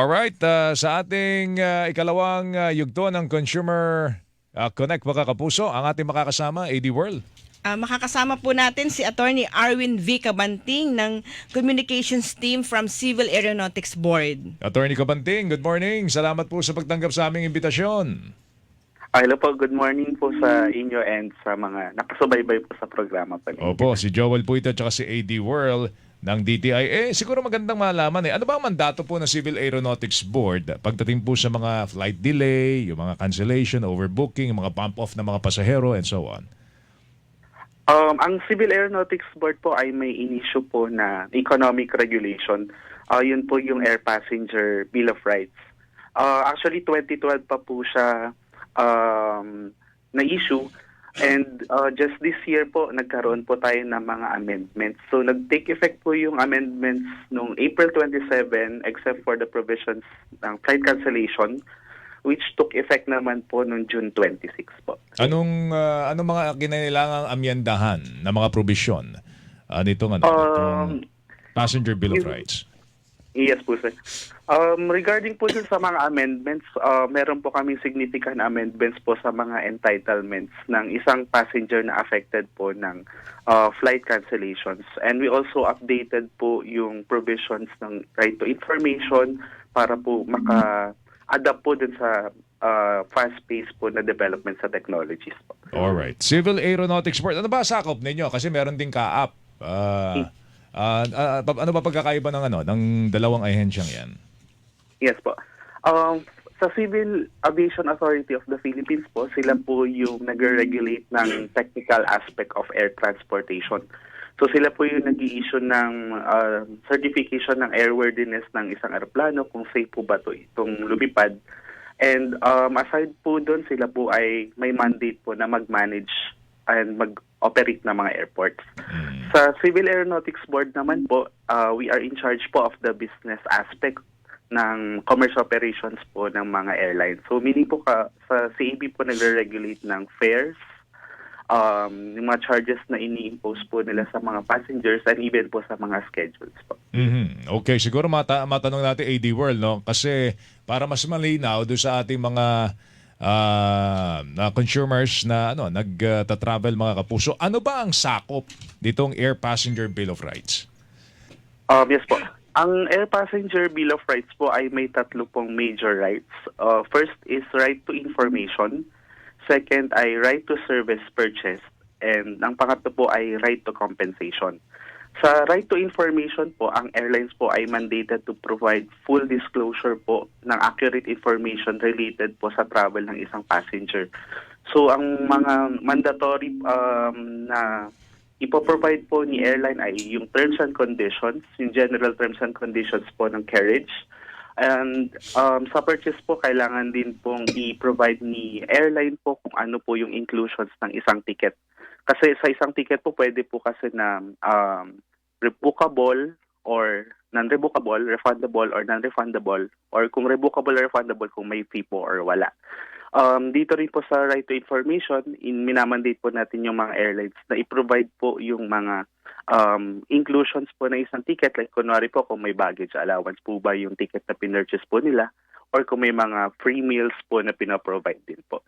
Alright, uh, sa ating uh, ikalawang uh, yugto ng Consumer uh, Connect mga kapuso, ang ating makakasama, AD World. Ah, makakasama po natin si Attorney Arwin V. Cabanting ng Communications Team from Civil Aeronautics Board. Attorney Kabanting, good morning. Salamat po sa pagtanggap sa aming imbitasyon. Ah, Hello po, good morning po sa inyo and sa mga nakasubaybay po sa programa ninyo. Opo, si Joel po ito at saka si AD World ng DTI. Eh, siguro magandang malaman eh. Ano ba ang mandato po ng Civil Aeronautics Board pagdating po sa mga flight delay, yung mga cancellation, overbooking, mga pump off ng mga pasahero and so on? Um, ang Civil Aeronautics Board po ay may inisyu po na economic regulation. Ah, yun po yung Air Passenger Bill of Rights. Ah, actually, 2012 pa po siya um, na-issue. And ah, just this year po, nagkaroon po tayo ng mga amendments. So, nag-take effect po yung amendments noong April 27 except for the provisions ng flight cancellation which took effect naman po noong June 26 po. Anong uh, anong mga kinailangang amyendahan na mga probisyon uh, nitong ano, Um, Passenger Bill of Rights? Yes po, sir. Um, regarding po sa mga amendments, uh, meron po kami significant amendments po sa mga entitlements ng isang passenger na affected po ng uh, flight cancellations. And we also updated po yung provisions ng right to information para po maka-adapt po dun sa uh, fast-paced po na development sa technologies po. Alright. Civil Aeronautics Board. Ano ba sakop ninyo? Kasi meron ding kaap. Uh, uh, uh, ano ba pagkakaiba ng ano ng dalawang ahensyang 'yan? Yes po. Um, sa Civil Aviation Authority of the Philippines po, sila po yung nag-regulate ng technical aspect of air transportation. So sila po yung nag issue ng uh, certification ng airworthiness ng isang aeroplano kung safe po ba to itong lumipad. And um, aside po doon, sila po ay may mandate po na mag-manage and mag-operate ng mga airports. Sa Civil Aeronautics Board naman po, uh, we are in charge po of the business aspect ng commercial operations po ng mga airlines. So meaning po ka, sa CAB po nagre-regulate ng fares, um, yung mga charges na ini-impose po nila sa mga passengers and even po sa mga schedules po. Mhm. Okay, siguro mata matanong natin AD World no kasi para mas malinaw do sa ating mga ah, na consumers na ano nagta-travel mga kapuso, ano ba ang sakop nitong Air Passenger Bill of Rights? Um, yes po. Ang Air Passenger Bill of Rights po ay may tatlo pong major rights. Uh, first is right to information. Second ay right to service purchase. And ang pangatlo po ay right to compensation. Sa right to information po, ang airlines po ay mandated to provide full disclosure po ng accurate information related po sa travel ng isang passenger. So ang mga mandatory um, na ipoprovide po ni airline ay yung terms and conditions, yung general terms and conditions po ng carriage. And um, sa purchase po, kailangan din pong i-provide ni airline po kung ano po yung inclusions ng isang ticket. Kasi sa isang ticket po, pwede po kasi na um, rebookable or non-rebookable, refundable or non-refundable, or kung rebookable or refundable kung may fee po or wala. Um, dito rin po sa right to information, in minamandate po natin yung mga airlines na i-provide po yung mga um, inclusions po na isang ticket. Like kunwari po kung may baggage allowance po ba yung ticket na pinurchase po nila or kung may mga free meals po na pinaprovide din po.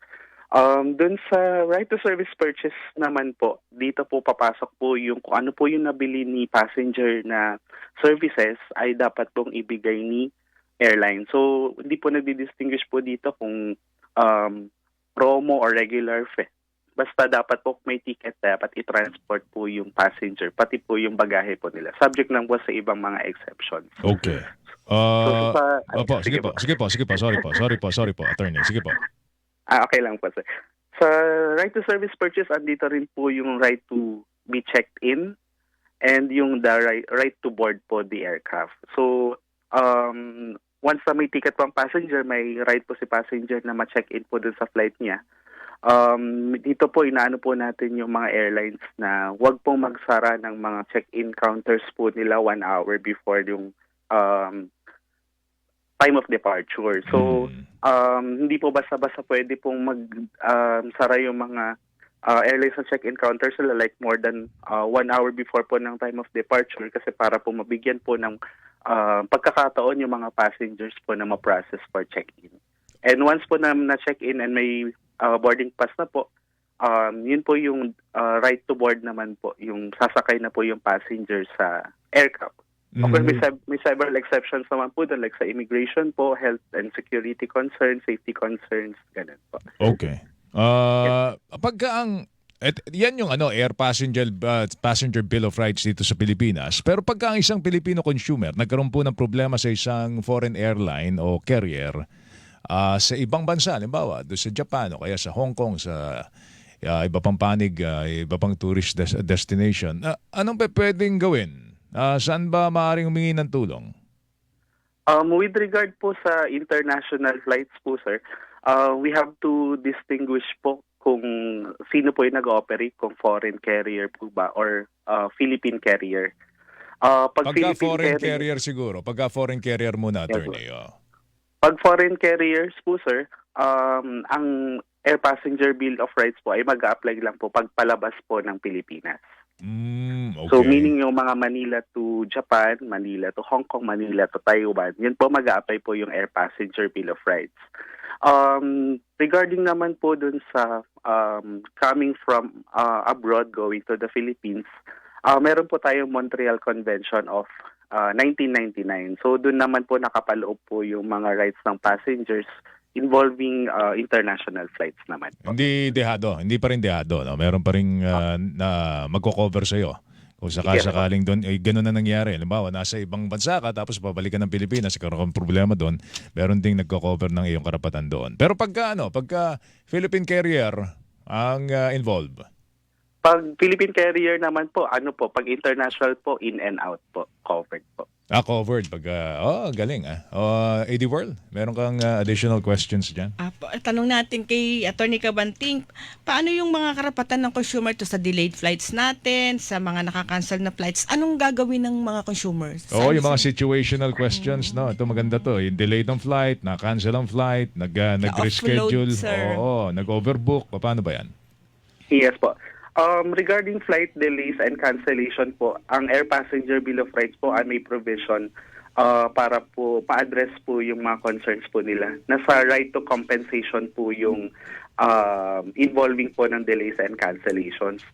Um, dun sa right to service purchase naman po, dito po papasok po yung kung ano po yung nabili ni passenger na services ay dapat pong ibigay ni airline. So, hindi po nagdi-distinguish po dito kung um, promo or regular fare. Basta dapat po may ticket, dapat i-transport po yung passenger, pati po yung bagahe po nila. Subject lang po sa ibang mga exceptions. Okay. So, Uh, sa- opo, sige po, sige po, sige po, sorry po, sorry po, sorry po, attorney, sige po. Ah, okay lang po, sir. Sa right to service purchase, andito rin po yung right to be checked in and yung the right, right to board po the aircraft. So, um, once na may ticket pang passenger, may right po si passenger na ma-check in po dun sa flight niya. Um, dito po, inaano po natin yung mga airlines na wag pong magsara ng mga check-in counters po nila one hour before yung um, time of departure. So, Mhm. um, hindi po basta-basta pwede pong mag um, yung mga uh, airlines sa check-in counters sila like more than uh, one hour before po ng time of departure kasi para po mabigyan po ng ah, pagkakataon yung mga passengers po na ma-process for check-in. And once po na na-check-in and may ah, boarding pass na po, um, yun po yung ah, right to board naman po, yung sasakay na po yung passenger sa aircraft. Of course, may, Mhm. sev- may several exceptions naman po doon, like sa immigration po, health and security concerns, safety concerns, ganun po. Okay. Ah, pagka ang et, yan yung ano air passenger uh, passenger bill of rights dito sa Pilipinas. Pero pagka ang isang Pilipino consumer nagkaroon po ng problema sa isang foreign airline o carrier ah, sa ibang bansa, halimbawa doon sa Japan o kaya sa Hong Kong sa ah, iba pang panig, ah, iba pang tourist des- destination, ah, anong pwedeng gawin? Ah, saan ba maaaring humingi ng tulong? Um, with regard po sa international flights po, sir, uh, we have to distinguish po kung sino po yung nag-ooperate, kung foreign carrier po ba or uh, Philippine carrier. Uh, pag Pagka Philippine foreign carrier siguro, pagka foreign carrier muna, Yes, attorney. oh. Pag foreign carriers po, sir, um, ang air passenger bill of rights po ay mag-a-apply lang po pag palabas po ng Pilipinas. Mm, okay. So meaning yung mga Manila to Japan, Manila to Hong Kong, Manila to Taiwan, yun po mag apply po yung Air Passenger Bill of Rights. Um, regarding naman po dun sa um, coming from uh, abroad going to the Philippines, uh, meron po tayong Montreal Convention of uh, 1999. So dun naman po nakapaloob po yung mga rights ng passengers involving uh, international flights naman po. Hindi dehado, hindi pa rin dehado, no? Meron pa rin uh, na magko-cover sa iyo. Kung sakasakaling doon, eh, ganun na nangyari. Halimbawa, nasa ibang bansa ka, tapos babalikan ng Pilipinas, karoon kang problema doon, meron ding nagko-cover ng iyong karapatan doon. Pero pagka, ano, pagka Philippine carrier ang uh, involved, Pag Philippine carrier naman po, ano po, pag international po, in and out po, covered po. Ah, covered. Pagka, oh, galing ah. Uh, AD World, meron kang uh, additional questions dyan? Ah, tanong natin kay Attorney Kabanting, paano yung mga karapatan ng consumer to sa delayed flights natin, sa mga nakakancel na flights? Anong gagawin ng mga consumers? Oo, Saan yung mga situational questions, no? Ito maganda to. Yung delayed ang flight, na-cancel ang flight, nag, uh, nag-reschedule, oo, nag-overbook. Paano ba yan? Yes po. Um, regarding flight delays and cancellation po, ang Air Passenger Bill of Rights po ay may provision uh, para po pa-address po yung mga concerns po nila. Nasa right to compensation po yung um, involving po ng delays and cancellations.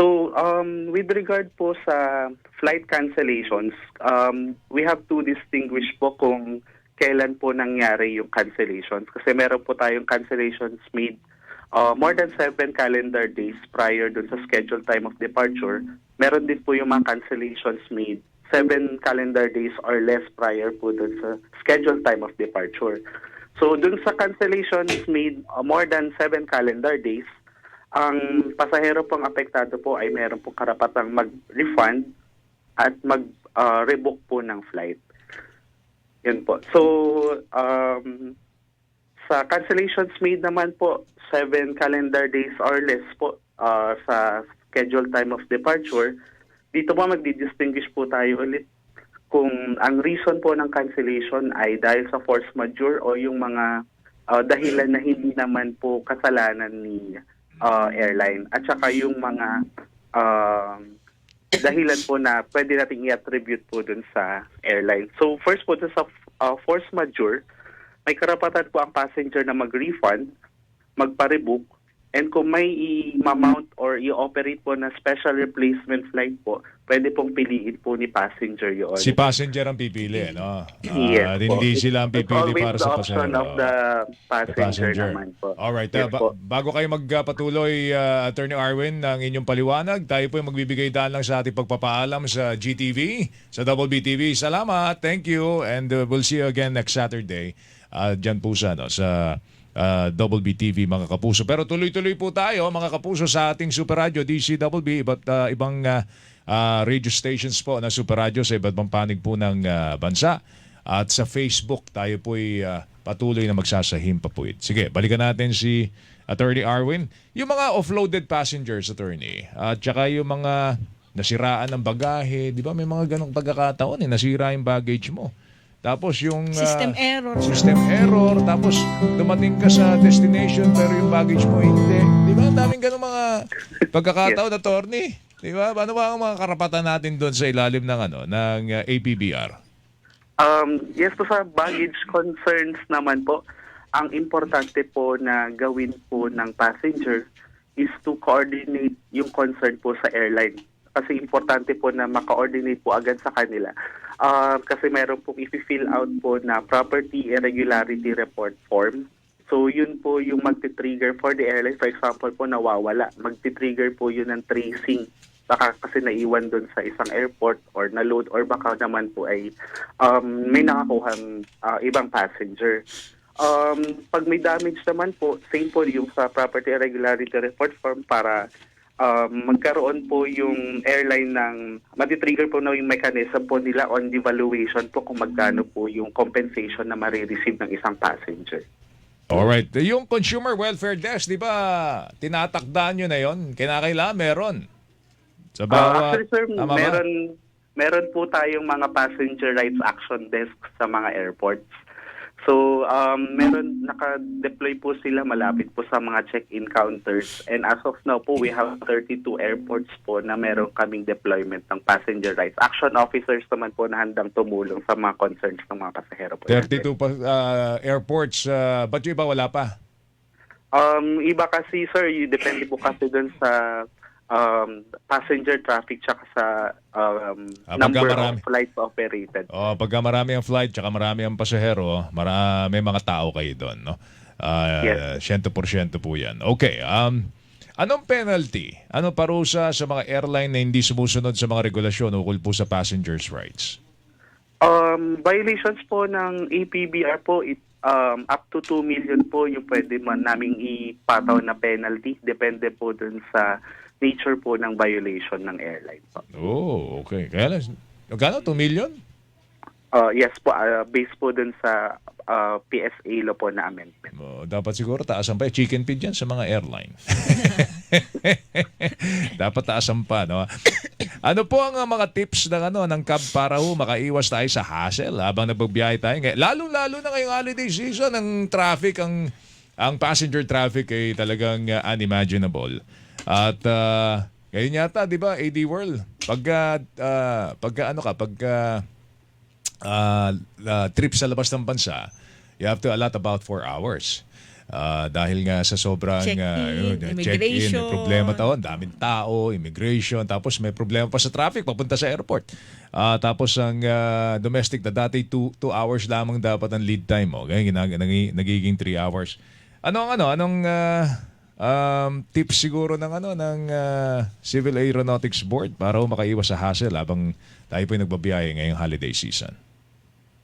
So, um, with regard po sa flight cancellations, um, we have to distinguish po kung kailan po nangyari yung cancellations. Kasi meron po tayong cancellations made uh, more than seven calendar days prior dun sa scheduled time of departure. Meron din po yung mga cancellations made seven calendar days or less prior po dun sa scheduled time of departure. So dun sa cancellations made uh, more than seven calendar days, ang pasahero pong apektado po ay meron pong karapatang mag-refund at mag-rebook po ng flight. Yun po. So, um, sa cancellations made naman po, seven calendar days or less po uh, sa scheduled time of departure, dito po magdi-distinguish po tayo ulit kung ang reason po ng cancellation ay dahil sa force majeure o yung mga uh, dahilan na hindi naman po kasalanan ni uh, airline at saka yung mga um, dahilan po na pwede nating i-attribute po dun sa airline. So first po sa uh, force majeure, may karapatan po ang passenger na mag-refund, magpa-rebook, and kung may i-mount or i-operate po na special replacement flight po, pwede pong piliin po ni passenger yun. Si passenger ang pipili, no? Ah, Yes po. hindi sila ang It's pipili always para the sa option pasahero. of the The passenger, naman po. Alright, Yes ah, ba- po. bago kayo magpatuloy, uh, Attorney Arwin, ng inyong paliwanag, tayo po yung magbibigay daan lang sa ating pagpapaalam sa GTV, sa Double BTV. Salamat, thank you, and uh, we'll see you again next Saturday. Uh, dyan po sa, no, sa uh, Double BTV, mga kapuso. Pero tuloy-tuloy po tayo, mga kapuso, sa ating Super Radio, DCWB, iba't uh, ibang uh, uh, radio stations po na Super Radio sa iba't ibang panig po ng uh, bansa. At sa Facebook, tayo po'y uh, patuloy na magsasahim pa po. Sige, balikan natin si Attorney Arwin. Yung mga offloaded passengers, Attorney, at saka yung mga nasiraan ng bagahe, di ba may mga ganong pagkakataon eh, nasira yung baggage mo. Tapos yung... ah, System error. System error, tapos dumating ka sa destination pero yung baggage mo hindi. Di ba? Daming ganong mga pagkakataon, attorney. Di ba? Ano ba ang mga karapatan natin doon sa ilalim ng ano ng uh, APBR? Um, yes po sa baggage concerns naman po, ang importante po na gawin po ng passenger is to coordinate yung concern po sa airline. Kasi importante po na maka-coordinate po agad sa kanila. Ah, kasi meron po i-fill out po na property irregularity report form. So yun po yung magti-trigger for the airline. For example po nawawala, magti-trigger po yun ng tracing. Baka kasi naiwan doon sa isang airport or na-load or baka naman po ay um, may nakakuhang ah, ibang passenger. Um, pag may damage naman po, same po yung sa property irregularity report form para um, magkaroon po yung airline ng matitrigger po na yung mechanism po nila on devaluation po kung magkano po yung compensation na marireceive ng isang passenger. Alright. Yung Consumer Welfare Desk, di ba, tinatakdaan nyo na yon? Kinakailangan meron. Sa Ah, bawat... actually sir, meron, meron po tayong mga passenger rights action desk sa mga airports. So, um, meron, naka-deploy po sila malapit po sa mga check-in counters. And as of now po, we have 32 airports po na meron kaming deployment ng passenger rights. Action officers naman po na handang tumulong sa mga concerns ng mga pasahero po. 32 pa, ah, airports. Uh, ba't yung iba wala pa? Um, iba kasi sir, y- depende po kasi dun sa um, passenger traffic tsaka sa um, Ah, number marami. of flights operated. Oh, pagka marami ang flight tsaka marami ang pasahero, mara, may mga tao kayo doon, no? Ah, Yes. 100% po 'yan. Okay, um anong penalty? Ano parusa sa mga airline na hindi sumusunod sa mga regulasyon ukol po sa passengers' rights? Um, violations po ng APBR po, it, um, up to 2 million po yung pwede man naming ipataw na penalty. Depende po dun sa nature po ng violation ng airline po. Oh, okay. Kaya lang, magkano? 2 million? Uh, yes po, uh, based po dun sa uh, PSA law po na amendment. Oh, dapat siguro taasan pa. Chicken feed yan sa mga airline. dapat taasan pa, no? Ano po ang uh, mga tips ng ano ng cab para ho makaiwas tayo sa hassle habang nagbabiyahe tayo? Ngay- Lalo-lalo na ngayong holiday season, ang traffic, ang ang passenger traffic ay talagang uh, unimaginable. At uh, ngayon yata, 'di ba, AD World, pagka uh, pagka ano ka, pagka uh, uh, trip sa labas ng bansa, you have to allot about 4 hours. Ah, dahil nga sa sobrang Check-in, ah, yun, check-in, may problema taon, daming tao, immigration, tapos may problema pa sa traffic papunta sa airport. Ah, tapos ang ah, domestic na dati 2 hours lamang dapat ang lead time mo. Ngayon nagiging 3 hours. Ano ang ano, anong ah, um, tips siguro ng ano ng ah, Civil Aeronautics Board para makaiwas sa hassle habang tayo po nagbabiyahe ngayong holiday season?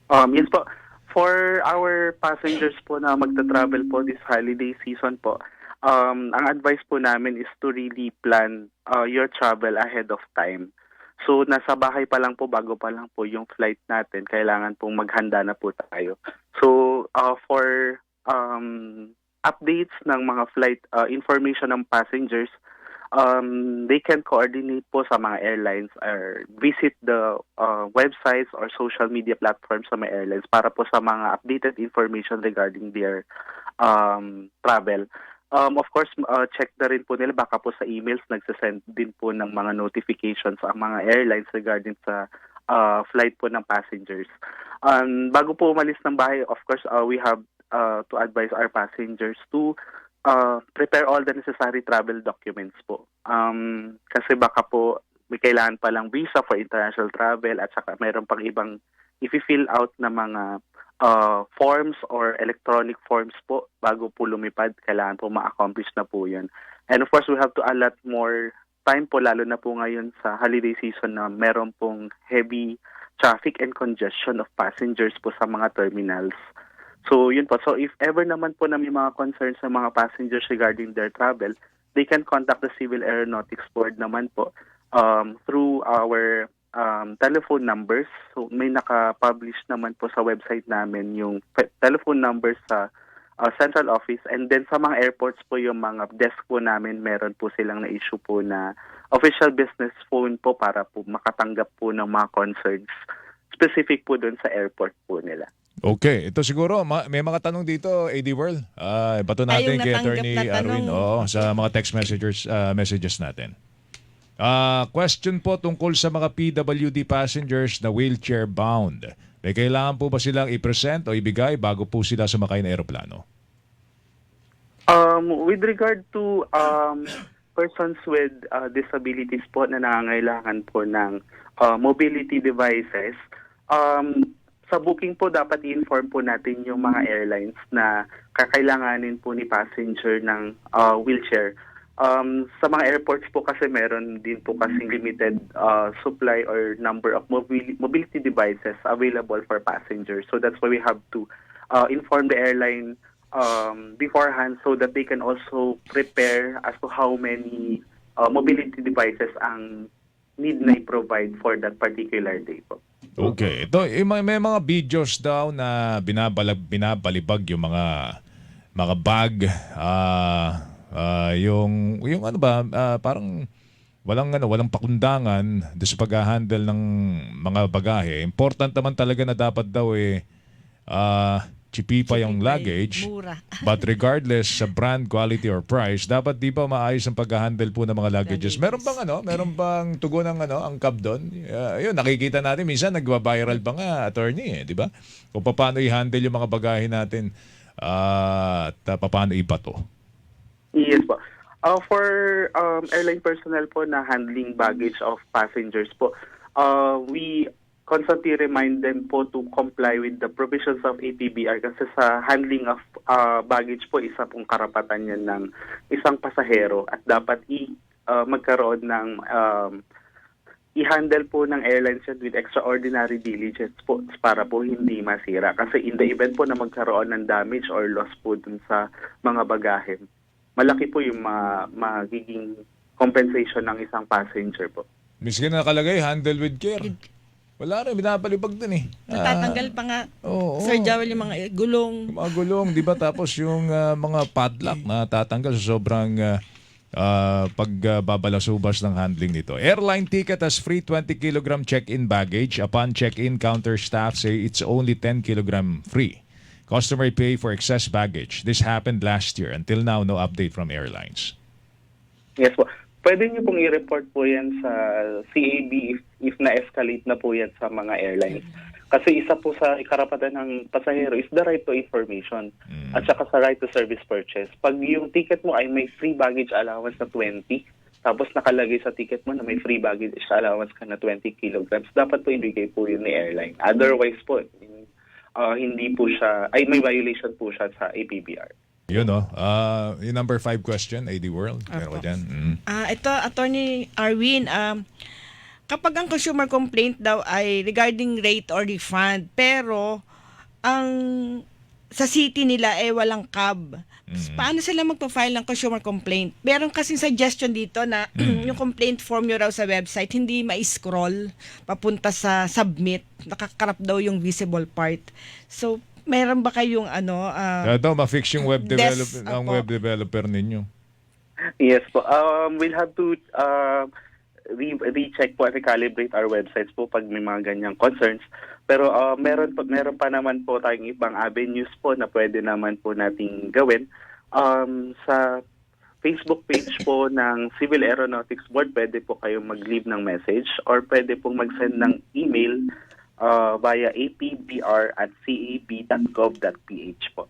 Um, yes po. For our passengers po na magta-travel po this holiday season po, um, ang advice po namin is to really plan uh, your travel ahead of time. So, nasa bahay pa lang po, bago pa lang po yung flight natin, kailangan pong maghanda na po tayo. So, uh, for um, updates ng mga flight uh, information ng passengers, um, they can coordinate po sa mga airlines or visit the uh, websites or social media platforms sa mga airlines para po sa mga updated information regarding their um, travel. Um, of course, uh, check na rin po nila baka po sa emails nagsasend din po ng mga notifications ang mga airlines regarding sa uh, flight po ng passengers. Um, bago po umalis ng bahay, of course, uh, we have uh, to advise our passengers to uh, prepare all the necessary travel documents po. Um, kasi baka po may kailangan pa lang visa for international travel at saka mayroon pang ibang i-fill out na mga uh, forms or electronic forms po bago po lumipad. Kailangan po ma-accomplish na po yun. And of course, we have to allot more time po lalo na po ngayon sa holiday season na meron pong heavy traffic and congestion of passengers po sa mga terminals. So, yun po. So, if ever naman po na may mga concerns sa mga passengers regarding their travel, they can contact the Civil Aeronautics Board naman po um, through our um, telephone numbers. So, may naka-publish naman po sa website namin yung telephone numbers sa uh, central office. And then sa mga airports po, yung mga desk po namin, meron po silang na-issue po na official business phone po para po makatanggap po ng mga concerns specific po doon sa airport po nila. Okay, ito siguro ma- may mga tanong dito, AD World. Ah, bato natin Ay, kay Attorney na. Arwin oo, sa mga text messengers ah, messages natin. Ah, question po tungkol sa mga PWD passengers na wheelchair bound. may kailangan po ba silang i-present o ibigay bago po sila sumakay ng eroplano? Um, with regard to um, persons with uh, disabilities po na nangangailangan po ng uh, mobility devices, um, sa booking po dapat i-inform po natin yung mga airlines na kakailanganin po ni passenger ng uh, wheelchair. Um, sa mga airports po kasi meron din po kasi limited uh, supply or number of mobili- mobility devices available for passengers. So that's why we have to uh, inform the airline um, beforehand so that they can also prepare as to how many uh, mobility devices ang need na i-provide for that particular day po. Okay. Ito, eh, may, may mga videos daw na binabalag, binabalibag yung mga mga bag, ah, ah, yung, yung ano ba, ah, parang walang ano, walang pakundangan sa pag-handle ng mga bagahe. Important naman talaga na dapat daw eh ah, chipipa yung luggage. mura. But regardless sa brand, quality or price, dapat di ba maayos ang pag-handle po ng mga luggages. Luggages. Meron bang ano, meron bang tugon ng ano, ang cab doon? Uh, yun, nakikita natin minsan nagwa-viral pa nga attorney, eh, di ba? Kung paano i-handle yung mga bagahe natin ah, at uh, paano ibato. Yes po. Uh, for um, airline personnel po na handling baggage of passengers po, uh, we constantly remind them po to comply with the provisions of APBR kasi sa handling of uh, baggage po isa pong karapatan yan ng isang pasahero at dapat i uh, magkaroon ng um, i-handle po ng airlines yan with extraordinary diligence po para po hindi masira. Kasi in the event po na magkaroon ng damage or loss po dun sa mga bagahe, malaki po yung ma- magiging compensation ng isang passenger po. Miski na nakalagay, handle with care. Wala rin, binapalibag dun eh. Natatanggal pa nga, Oo, Sir. Joel, yung mga gulong. Yung mga gulong, di ba? Tapos yung ah, mga padlock na tatanggal sa sobrang uh, pagbabalasubas ng handling nito. Airline ticket has free 20 kilogram check-in baggage. Upon check-in, counter staff say it's only 10 kilogram free. Customer pay for excess baggage. This happened last year. Until now, no update from airlines. Yes po. Pwede niyo pong i-report po yan sa CAB if, if na-escalate na po yan sa mga airlines. Kasi isa po sa karapatan ng pasahero is the right to information at saka sa right to service purchase. Pag yung ticket mo ay may free baggage allowance na 20, tapos nakalagay sa ticket mo na may free baggage allowance ka na 20 kilograms, dapat po ibigay po yun ni airline. Otherwise po, uh, hindi po siya, ay may violation po siya sa APBR. Yun, no? Uh, yung number five question, AD World. Meron Opo. dyan. Mm. Ah, ito, Attorney Arwin, um, kapag ang consumer complaint daw ay regarding rate or refund, pero ang sa city nila eh walang cab. Paano sila magpa-file ng consumer complaint? Meron kasing suggestion dito na yung complaint form nyo raw sa website hindi ma-scroll papunta sa submit. Nakakarap daw yung visible part. So, meron ba kayong ano, ah, Kaya daw, ma-fix yung web, Des- develop, ang web developer ninyo. Yes po. Um, we'll have to uh, re- recheck po at recalibrate our websites po pag may mga ganyang concerns. Pero uh, meron, po, meron pa naman po tayong ibang avenues po na pwede naman po nating gawin. Um, sa Facebook page po ng Civil Aeronautics Board, pwede po kayong mag-leave ng message or pwede pong mag-send ng email uh, via apbr at cab.gov.ph po.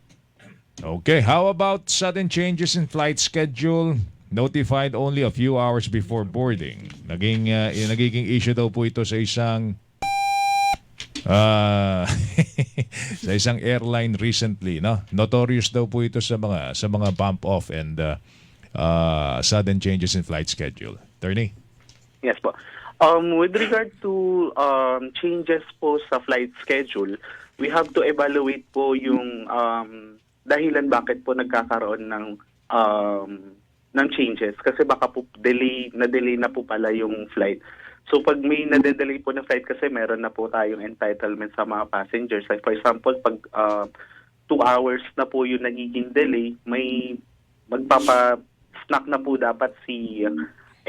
Okay, how about sudden changes in flight schedule? Notified only a few hours before boarding. Naging uh, eh, nagiging issue daw po ito sa isang ah, sa isang airline recently, no? Notorious daw po ito sa mga sa mga bump off and uh, uh, sudden changes in flight schedule. Attorney? Yes po. Um, with regard to um, changes po sa flight schedule, we have to evaluate po yung um, dahilan bakit po nagkakaroon ng um, ng changes kasi baka po delay na delay na po pala yung flight. So pag may nade-delay po na flight kasi meron na po tayong entitlement sa mga passengers. Like for example, pag uh, two hours na po yung nagiging delay, may magpapa-snack na po dapat si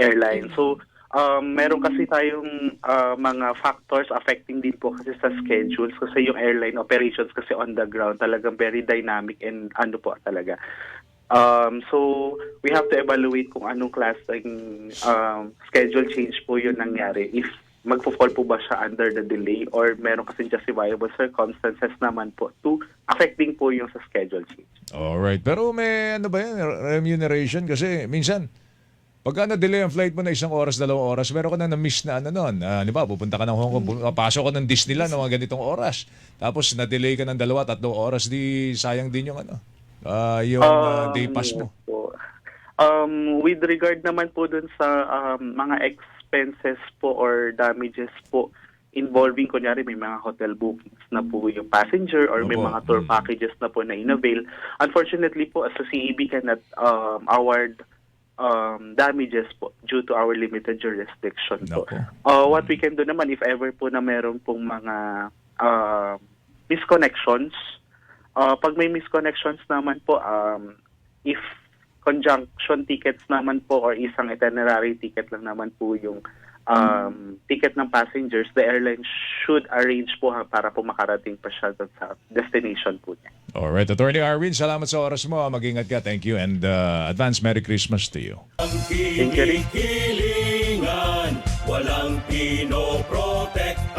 airline. So um, meron kasi tayong uh, mga factors affecting din po kasi sa schedules kasi yung airline operations kasi on the ground talagang very dynamic and ano po talaga. Um, so, we have to evaluate kung anong klaseng um, schedule change po yun nangyari. If magfo-fall po ba siya under the delay or meron kasi justifiable circumstances naman po to affecting po yung sa schedule change. Alright. Pero may ano ba yan? Remuneration? Kasi minsan, pagka na-delay ang flight mo na isang oras, dalawang oras, meron ka na na-miss na ano nun. Ah, di ba, pupunta ka ng Hong Kong, pu- pasok ka ng Disneyland ng mga ganitong oras. Tapos na-delay ka ng dalawa, tatlong oras, di sayang din yung ano, ah, yung ah, day pass mo. Um, with regard naman po dun sa um, mga expenses po or damages po involving, kunyari may mga hotel bookings na po yung passenger or may mga tour Mm. packages na po na inavail. Unfortunately po, as a CEB cannot um, award um, damages po due to our limited jurisdiction po. Uh, what we can do naman if ever po na meron pong mga uh, misconnections, uh, pag may misconnections naman po, um, if conjunction tickets naman po or isang itinerary ticket lang naman po yung um, ticket ng passengers, the airline should arrange po ha, para po makarating pa siya sa destination po niya. Alright, Attorney Arvin, salamat sa oras mo. Mag-ingat ka. Thank you. And uh, advance Merry Christmas to you. Thank you walang pinoproblema.